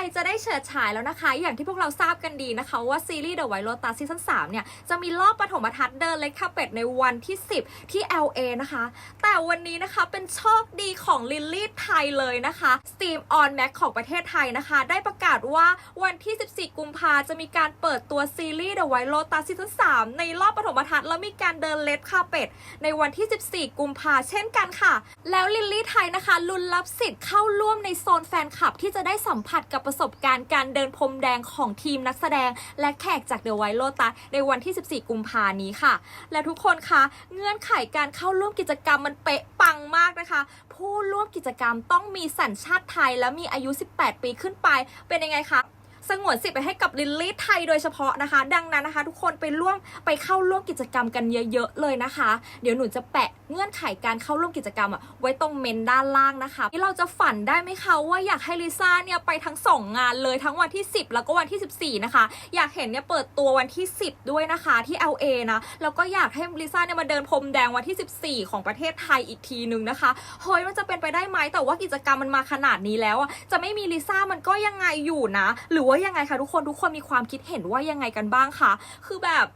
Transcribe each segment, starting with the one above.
ยจะได้เฉิดฉายแล้วนะคะ อย่างที่พวกเราทราบกันดีนะคะ ว่าซีรีส์ The White Lotus ซีซั่น3เนี่ย จะมีรอบปฐมทัศน์เดินเล็กคาเป็ดในวันที่ 10 ที่ LA นะคะ แต่วันนี้นะคะเป็นโชคดีของลิลลี่ไทยเลยนะคะ Steam on Max ของประเทศไทยนะคะ ได้ประกาศว่าวันที่ 14 กุมภาจะมีการเปิดตัวซีรีส์ The White Lotus ซีซั่น3ในรอบปฐมทัศน์แล้วมีการเดินเลดคาเป็ดในวันที่ 14 กุมภาเช่นกันค่ะ แล้วลิลลี่ไทยนะคะลุ้นรับสิทธิ์เข้าร่วมในโซนแฟนคลับที่จะได้สัมผัสกับประสบการณ์การเดินพรมแดงของทีมนักแสดง และแขกจาก The White Lotus ในวันที่ 14 กุมภานี้ค่ะ และทุกคนคะเงื่อนไขการเข้าร่วมกิจกรรมมันเป๊ะปังมากนะคะ ผู้ร่วมกิจกรรมต้องมีสัญชาติไทยและมีอายุ 18 ปีขึ้นไป เป็นยังไงคะสงวนสิทธิ์ไปให้กับลิลลี่ไทยโดยเฉพาะนะคะ ดังนั้นนะคะ ทุกคนไปร่วมไปเข้าร่วมกิจกรรมกันเยอะ ๆ เลยนะคะ เดี๋ยวหนูจะแปะ เงื่อนไขการเข้าร่วมกิจกรรมอะไว้ตรงเมนด้านล่างนะคะที่เราจะฝันได้ไหมคะว่าอยากให้ลิซ่าเนี่ยไปทั้งสองงานเลยทั้งวันที่ 10 แล้วก็วันที่ 14 นะคะ อยากเห็นเนี่ยเปิดตัววันที่ 10 ด้วยนะคะที่ LA นะแล้วก็อยากให้ลิซ่าเนี่ยมาเดินพรมแดงวันที่ 14 ของประเทศไทยอีกทีนึงนะคะเฮ้ยมันจะเป็นไปได้ไหมแต่ว่ากิจกรรมมันมาขนาดนี้แล้วอะจะไม่มีลิซ่ามันก็ยังไงอยู่นะ หรือว่ายังไงคะทุกคนทุกคนมีความคิดเห็นว่ายังไงกันบ้างคะคือแบบ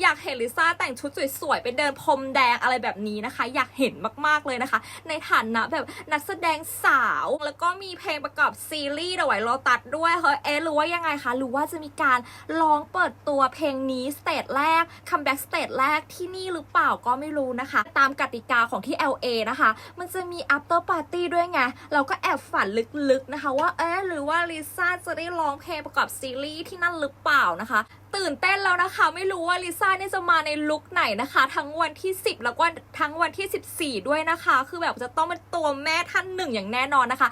อยากเห็นลิซ่าแต่งชุดสวยๆไปเดินพรมแดงอะไรแบบนี้นะคะ อยากเห็นมากๆเลยนะคะ ในฐานะแบบนักแสดงสาว แล้วก็มีเพลงประกอบซีรีส์เอะไวโรอตัดด้วยเฮ้ยเอ๊ะหรือว่ายังไงคะหรือว่าจะมีการลองเปิดตัวเพลงนี้สเตจแรกคัมแบ็กสเตจแรกที่นี่หรือเปล่าก็ไม่รู้นะคะ ตามกติกาของที่ LA นะคะ มันจะมี after party ด้วยไง เราก็แอบฝันลึกๆนะคะ ว่าเอ๊ะหรือว่าลิซ่าจะได้ร้องเพลงประกอบซีรีส์ที่นั่นหรือเปล่านะคะ ตื่นเต้นแล้วนะคะ ไม่รู้ว่าลิซ่าเนี่ยจะมาในลุคไหนนะคะ ทั้งวันที่ 10 แล้วก็ทั้งวันที่ 14 ด้วยนะคะ คือแบบจะต้องเป็นตัวแม่ท่านหนึ่งอย่างแน่นอนนะคะ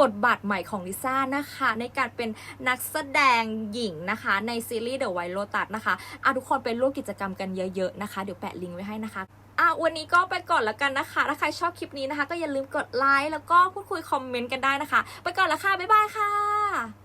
บทบาทใหม่ของลิซ่านะคะ ในการเป็นนักแสดงหญิงนะคะ ในซีรีส์ The White Lotus นะคะอะทุกคนไปร่วมกิจกรรมกันเยอะๆนะคะ เดี๋ยวแปะลิงก์ไว้ให้นะคะอะวันนี้ก็ไปก่อนแล้วกันนะคะ ถ้าใครชอบคลิปนี้นะคะ ก็อย่าลืมกดไลค์แล้วก็พูดคุยคอมเมนต์กันได้นะคะ ไปก่อนแล้วค่ะ บ๊ายบายค่ะ